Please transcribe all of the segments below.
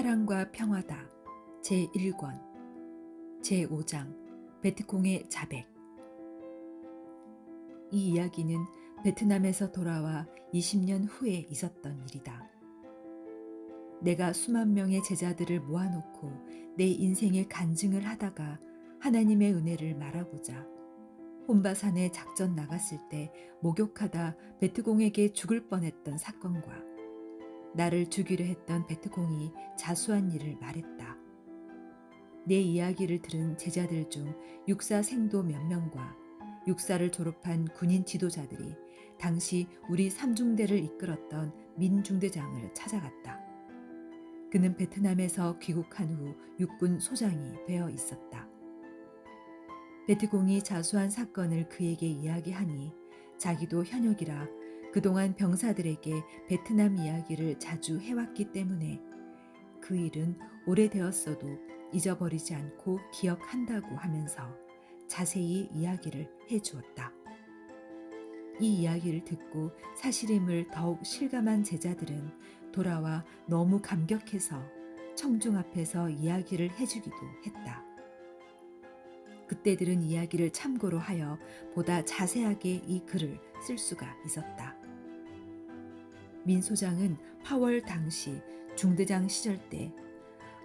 사랑과 평화다. 제1권 제5장 베트콩의 자백 이 이야기는 베트남에서 돌아와 20년 후에 있었던 일이다. 내가 수만 명의 제자들을 모아놓고 내 인생의 간증을 하다가 하나님의 은혜를 말하고자 혼바산에 작전 나갔을 때 목욕하다 베트공에게 죽을 뻔했던 사건과 나를 죽이려 했던 베트공이 자수한 일을 말했다. 내 이야기를 들은 제자들 중 육사 생도 몇 명과 육사를 졸업한 군인 지도자들이 당시 우리 삼중대를 이끌었던 민중대장을 찾아갔다. 그는 베트남에서 귀국한 후 육군 소장이 되어 있었다. 베트공이 자수한 사건을 그에게 이야기하니 자기도 현역이라 그동안 병사들에게 베트남 이야기를 자주 해왔기 때문에 그 일은 오래되었어도 잊어버리지 않고 기억한다고 하면서 자세히 이야기를 해주었다. 이 이야기를 듣고 사실임을 더욱 실감한 제자들은 돌아와 너무 감격해서 청중 앞에서 이야기를 해주기도 했다. 그때 들은 이야기를 참고로 하여 보다 자세하게 이 글을 쓸 수가 있었다. 민 소장은 파월 당시 중대장 시절 때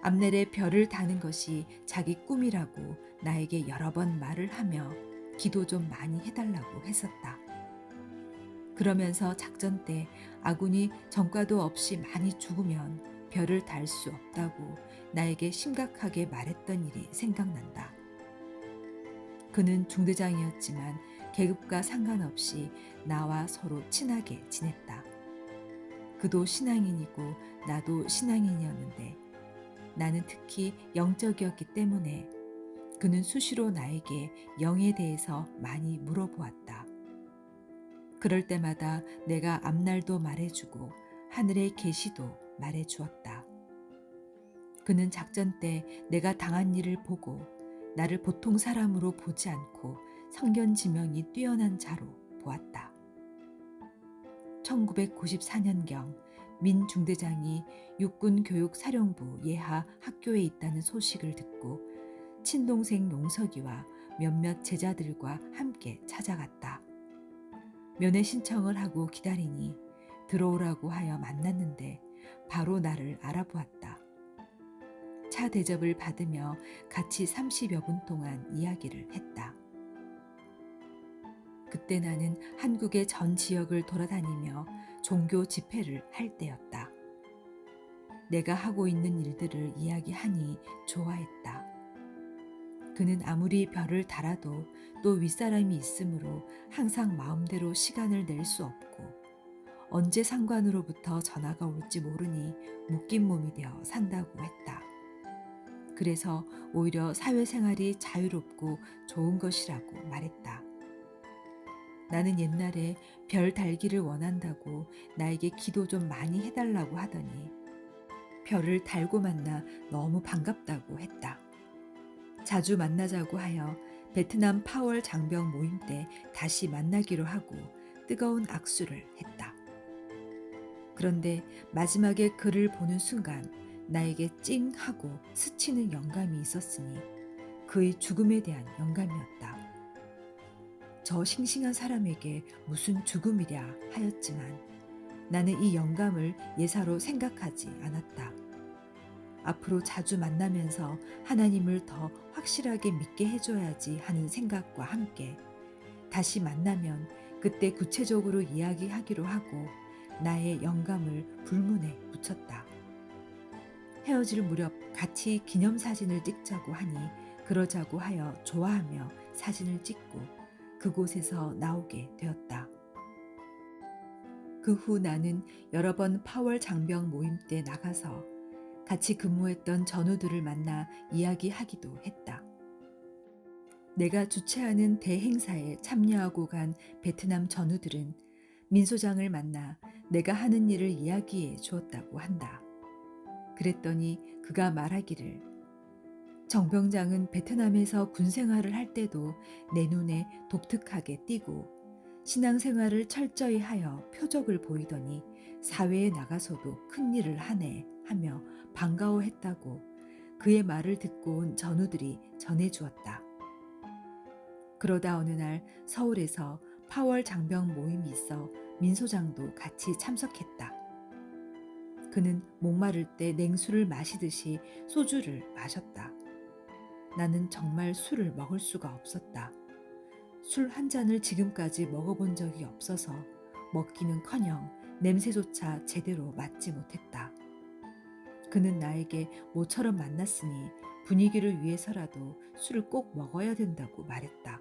앞날에 별을 다는 것이 자기 꿈이라고 나에게 여러 번 말을 하며 기도 좀 많이 해달라고 했었다. 그러면서 작전 때 아군이 전과도 없이 많이 죽으면 별을 달 수 없다고 나에게 심각하게 말했던 일이 생각난다. 그는 중대장이었지만 계급과 상관없이 나와 서로 친하게 지냈다. 그도 신앙인이고 나도 신앙인이었는데 나는 특히 영적이었기 때문에 그는 수시로 나에게 영에 대해서 많이 물어보았다. 그럴 때마다 내가 앞날도 말해주고 하늘의 계시도 말해주었다. 그는 작전 때 내가 당한 일을 보고 나를 보통 사람으로 보지 않고 성견지명이 뛰어난 자로 보았다. 1994년경 민 중대장이 육군 교육 사령부 예하 학교에 있다는 소식을 듣고 친동생 용석이와 몇몇 제자들과 함께 찾아갔다. 면회 신청을 하고 기다리니 들어오라고 하여 만났는데 바로 나를 알아보았다. 차 대접을 받으며 같이 30여 분 동안 이야기를 했다. 그때 나는 한국의 전 지역을 돌아다니며 종교 집회를 할 때였다. 내가 하고 있는 일들을 이야기하니 좋아했다. 그는 아무리 별을 달아도 또 윗사람이 있으므로 항상 마음대로 시간을 낼 수 없고 언제 상관으로부터 전화가 올지 모르니 묶인 몸이 되어 산다고 했다. 그래서 오히려 사회생활이 자유롭고 좋은 것이라고 말했다. 나는 옛날에 별 달기를 원한다고 나에게 기도 좀 많이 해달라고 하더니 별을 달고 만나 너무 반갑다고 했다. 자주 만나자고 하여 베트남 파월 장병 모임 때 다시 만나기로 하고 뜨거운 악수를 했다. 그런데 마지막에 그를 보는 순간 나에게 찡 하고 스치는 영감이 있었으니 그의 죽음에 대한 영감이었다. 저 싱싱한 사람에게 무슨 죽음이랴 하였지만 나는 이 영감을 예사로 생각하지 않았다. 앞으로 자주 만나면서 하나님을 더 확실하게 믿게 해줘야지 하는 생각과 함께 다시 만나면 그때 구체적으로 이야기하기로 하고 나의 영감을 불문에 붙였다. 헤어질 무렵 같이 기념사진을 찍자고 하니 그러자고 하여 좋아하며 사진을 찍고 그곳에서 나오게 되었다. 그 후 나는 여러 번 파월 장병 모임 때 나가서 같이 근무했던 전우들을 만나 이야기하기도 했다. 내가 주최하는 대행사에 참여하고 간 베트남 전우들은 민소장을 만나 내가 하는 일을 이야기해 주었다고 한다. 그랬더니 그가 말하기를 정병장은 베트남에서 군 생활을 할 때도 내 눈에 독특하게 띄고 신앙생활을 철저히 하여 표적을 보이더니 사회에 나가서도 큰 일을 하네 하며 반가워했다고 그의 말을 듣고 온 전우들이 전해주었다. 그러다 어느 날 서울에서 파월 장병 모임이 있어 민소장도 같이 참석했다. 그는 목마를 때 냉수를 마시듯이 소주를 마셨다. 나는 정말 술을 먹을 수가 없었다. 술 한 잔을 지금까지 먹어본 적이 없어서 먹기는 커녕 냄새조차 제대로 맡지 못했다. 그는 나에게 모처럼 만났으니 분위기를 위해서라도 술을 꼭 먹어야 된다고 말했다.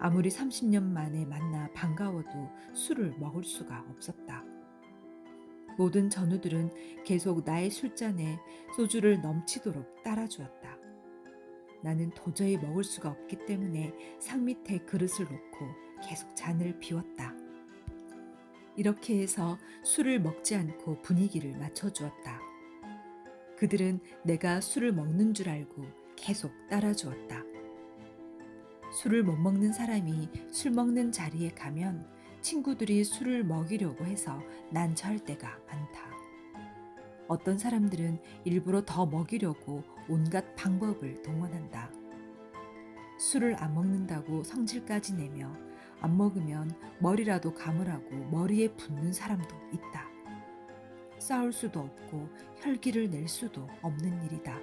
아무리 30년 만에 만나 반가워도 술을 먹을 수가 없었다. 모든 전우들은 계속 나의 술잔에 소주를 넘치도록 따라주었다. 나는 도저히 먹을 수가 없기 때문에 상 밑에 그릇을 놓고 계속 잔을 비웠다. 이렇게 해서 술을 먹지 않고 분위기를 맞춰주었다. 그들은 내가 술을 먹는 줄 알고 계속 따라주었다. 술을 못 먹는 사람이 술 먹는 자리에 가면 친구들이 술을 먹이려고 해서 난처할 때가 많다. 어떤 사람들은 일부러 더 먹이려고 온갖 방법을 동원한다. 술을 안 먹는다고 성질까지 내며 안 먹으면 머리라도 감으라고 머리에 붓는 사람도 있다. 싸울 수도 없고 혈기를 낼 수도 없는 일이다.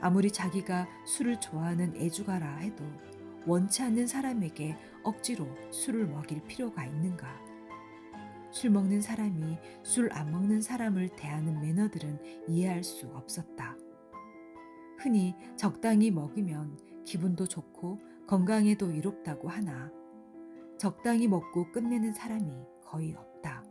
아무리 자기가 술을 좋아하는 애주가라 해도 원치 않는 사람에게 억지로 술을 먹일 필요가 있는가? 술 먹는 사람이 술 안 먹는 사람을 대하는 매너들은 이해할 수 없었다. 흔히 적당히 먹으면 기분도 좋고 건강에도 이롭다고 하나 적당히 먹고 끝내는 사람이 거의 없다.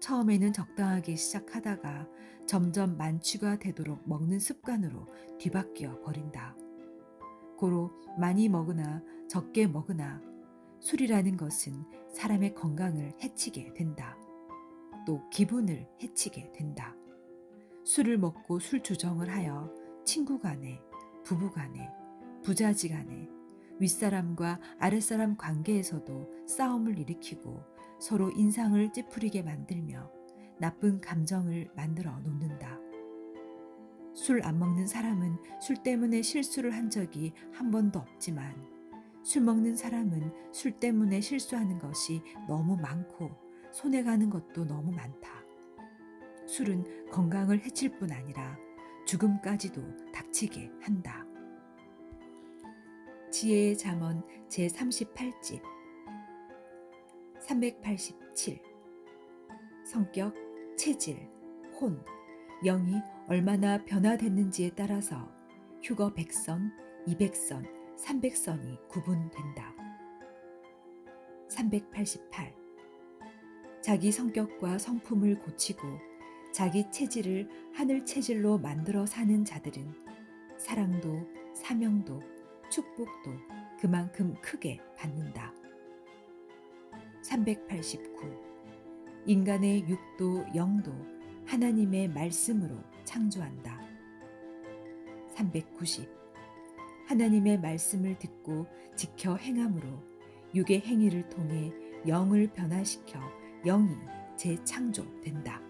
처음에는 적당하게 시작하다가 점점 만취가 되도록 먹는 습관으로 뒤바뀌어 버린다. 고로 많이 먹으나 적게 먹으나 술이라는 것은 사람의 건강을 해치게 된다. 또 기분을 해치게 된다. 술을 먹고 술 주정을 하여 친구 간에, 부부 간에, 부자지 간에, 윗사람과 아랫사람 관계에서도 싸움을 일으키고 서로 인상을 찌푸리게 만들며 나쁜 감정을 만들어 놓는다. 술 안 먹는 사람은 술 때문에 실수를 한 적이 한 번도 없지만 술 먹는 사람은 술 때문에 실수하는 것이 너무 많고 손해가는 것도 너무 많다. 술은 건강을 해칠 뿐 아니라 죽음까지도 닥치게 한다. 지혜의 잠언 제38집 387 성격, 체질, 혼, 영이 얼마나 변화됐는지에 따라서 휴거 100선, 200선, 300선이 구분된다. 388 자기 성격과 성품을 고치고 자기 체질을 하늘 체질로 만들어 사는 자들은 사랑도 사명도 축복도 그만큼 크게 받는다. 389. 인간의 육도 영도 하나님의 말씀으로 창조한다. 390. 하나님의 말씀을 듣고 지켜 행함으로 육의 행위를 통해 영을 변화시켜 영이 재창조된다.